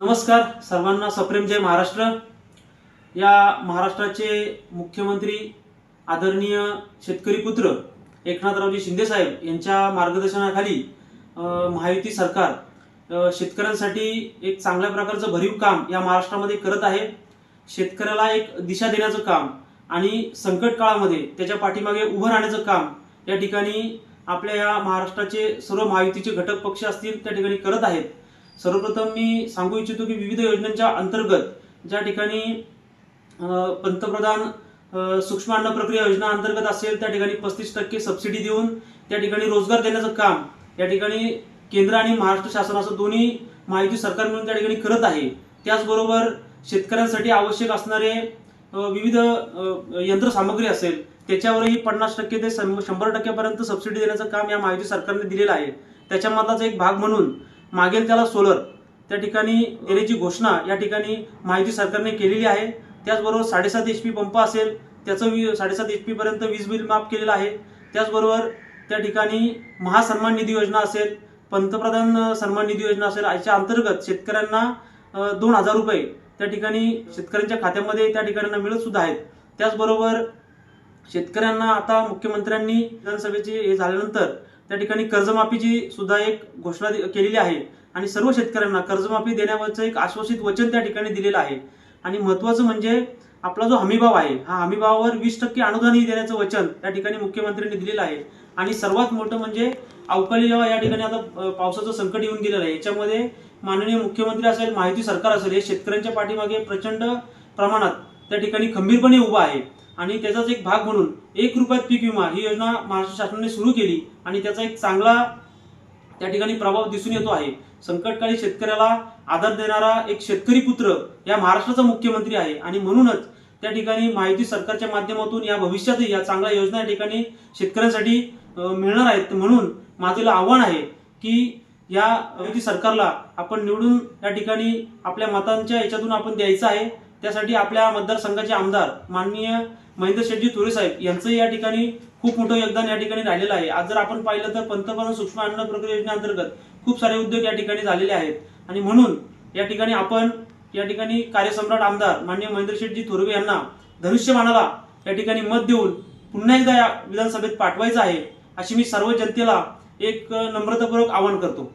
नमस्कार सर्वांना सप्रेम जय महाराष्ट्र. या महाराष्ट्राचे मुख्यमंत्री आदरणीय शेतकरी पुत्र एकनाथरावजी शिंदेसाहेब यांच्या मार्गदर्शनाखाली महायुती सरकार शेतकऱ्यांसाठी एक चांगल्या प्रकारचं भरीव काम या महाराष्ट्रामध्ये करत आहे. शेतकऱ्याला एक दिशा देण्याचं काम आणि संकट काळामध्ये त्याच्या पाठीमागे उभं राहण्याचं काम या ठिकाणी आपल्या या महाराष्ट्राचे सर्व महायुतीचे घटक पक्ष असतील त्या ठिकाणी करत आहेत. सर्वप्रथम मी सांगू इच्छितो की विविध योजनांच्या अंतर्गत ज्या ठिकाणी पंतप्रधान सूक्ष्म अन्न प्रक्रिया योजना अंतर्गत असेल त्या ठिकाणी पस्तीस टक्के सबसिडी देऊन त्या ठिकाणी रोजगार देण्याचं काम या ठिकाणी केंद्र आणि महाराष्ट्र शासन असं दोन्ही माहिती सरकार मिळून त्या ठिकाणी करत आहे. त्याचबरोबर शेतकऱ्यांसाठी आवश्यक असणारे विविध यंत्रसामग्री असेल त्याच्यावरही पन्नास टक्के ते शंभर टक्क्यापर्यंत सबसिडी देण्याचं काम या माहिती सरकारने दिलेलं आहे. त्याच्यामधलाच एक भाग म्हणून मागेल त्याला सोलर. त्या ठिकाणी देण्याची घोषणा या ठिकाणी माहिती सरकारने केलेली आहे. त्याचबरोबर साडेसात एच पी पंप असेल त्याचं वी साडेसात एच पी पर्यंत वीज बिल माफ केलेलं आहे. त्याचबरोबर त्या ठिकाणी महासन्मान निधी योजना असेल पंतप्रधान सन्मान निधी योजना असेल याच्या अंतर्गत शेतकऱ्यांना दोन हजार रुपये त्या ठिकाणी शेतकऱ्यांच्या खात्यामध्ये त्या ठिकाणी मिळत सुद्धा आहेत. त्याचबरोबर शेतकऱ्यांना आता मुख्यमंत्र्यांनी विधानसभेचे हे झाल्यानंतर त्या ठिकाणी कर्जमाफीची सुद्धा एक घोषणा दि- केलेली आहे आणि सर्व शेतकऱ्यांना कर्जमाफी देण्यावरचं एक आश्वासित वचन त्या ठिकाणी दिलेलं आहे. आणि महत्वाचं म्हणजे आपला जो हमीभाव आहे हा हमीभावावर वीस टक्के अनुदानही देण्याचं वचन त्या ठिकाणी मुख्यमंत्र्यांनी दिलेलं आहे. आणि सर्वात मोठं म्हणजे अवकाळी जेव्हा या ठिकाणी आता पावसाचं संकट येऊन गेलेलं आहे याच्यामध्ये माननीय मुख्यमंत्री असेल माहिती सरकार असेल हे शेतकऱ्यांच्या पाठीमागे प्रचंड प्रमाणात त्या ठिकाणी खंबीरपणे उभा आहे. आणि त्याचाच एक भाग म्हणून एक रुपयात पीक विमा ही योजना महाराष्ट्र शासनाने सुरू केली आणि त्याचा एक चांगला त्या ठिकाणी प्रभाव दिसून येतो आहे. संकटकाळी शेतकऱ्याला आधार देणारा एक शेतकरी पुत्र या महाराष्ट्राचा मुख्यमंत्री आहे आणि म्हणूनच त्या ठिकाणी माहिती सरकारच्या माध्यमातून या भविष्यातही या चांगल्या योजना या ठिकाणी शेतकऱ्यांसाठी मिळणार आहेत म्हणून माझं आव्हान आहे की या युती सरकारला आपण निवडून या ठिकाणी आपल्या मतांच्या याच्यातून आपण द्यायचं आहे. त्यासाठी आपल्या मतदारसंघाचे आमदार माननीय महेंद्र शेटजी तुरे साहेब यांचंही या ठिकाणी खूप मोठं योगदान या ठिकाणी राहिलेलं आहे. आज जर आपण पाहिलं तर पंतप्रधान सूक्ष्म अन्न प्रक्रिया योजनेअंतर्गत खूप सारे उद्योग या ठिकाणी झालेले आहेत. आणि म्हणून या ठिकाणी आपण या ठिकाणी कार्यसम्राट आमदार माननीय महेंद्र शेटजी थोरवे यांना धनुष्यमानाला या ठिकाणी मत देऊन पुन्हा एकदा या विधानसभेत पाठवायचं आहे अशी मी सर्व जनतेला एक नम्रतापूर्वक आवाहन करतो.